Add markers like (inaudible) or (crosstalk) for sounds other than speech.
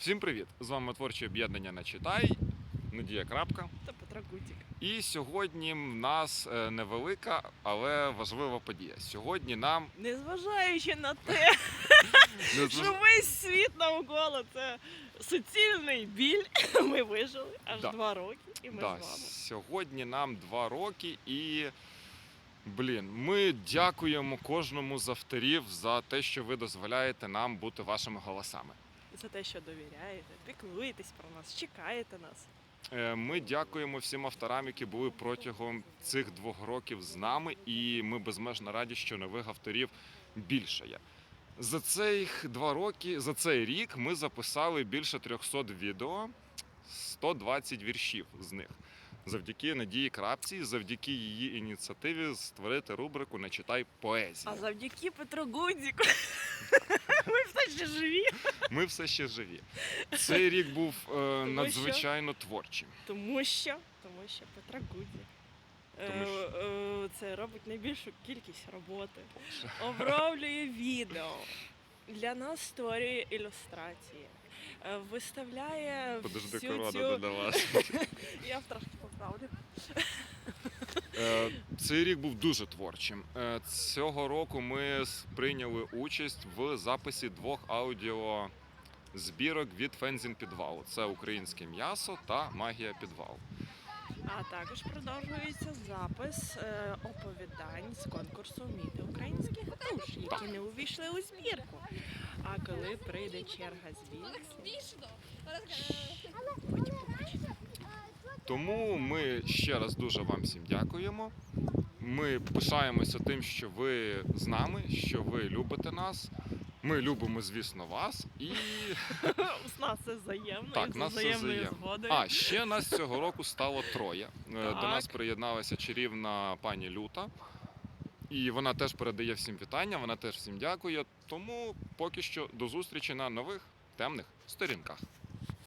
Всім привіт! З вами творче об'єднання Начитай, Надія Крапка. Та Петра Кутік. І сьогодні в нас е, невелика, але важлива подія. Сьогодні нам Незважаючи на те, (laughs) що весь світ навколо це суцільний біль, (laughs) ми вижили аж два роки, і ми з вами. сьогодні нам два роки, і блін, ми дякуємо кожному з авторів за те, що ви дозволяєте нам бути вашими голосами. За те, що довіряєте, піклуєтесь про нас, чекаєте нас. Е, Ми дякуємо всім авторам, які були протягом цих двох років з нами, і ми безмежно раді, що нових авторів більше є. За цих два роки, за цей рік ми записали більше 300 відео, 120 віршів з них. Завдяки Надії Крапці, завдяки її ініціативі створити рубрику Не читай поезію. А завдяки Петру Гудзіку (laughs) ми все ще живі. Ми все ще живі. Цей рік був е, надзвичайно творчим. Тому що, тому що Петра Гудзік. Тому е, е, Це робить найбільшу кількість роботи. оброблює відео, для нас створює ілюстрації, виставляє Подожди, всю корона цю... додалась. (laughs) Я трошки поправлю. Е, Цей рік був дуже творчим. Е, Цього року ми прийняли участь в записі двох аудіо збірок від Фензін Підвал. Це українське м'ясо та магія підвалу. А також продовжується запис е, оповідань з конкурсу Міти українських душ, які не увійшли у збірку. А коли прийде черга збірки. Тому ми ще раз дуже вам всім дякуємо. Ми пишаємося тим, що ви з нами, що ви любите нас. Ми любимо, звісно, вас. І (laughs) У нас це взаємно, Так, і нас це взаємно. згодою. А ще нас цього року стало троє. Е, До нас приєдналася чарівна пані Люта. І вона теж передає всім вітання, вона теж всім дякує. Тому поки що до зустрічі на нових темних сторінках.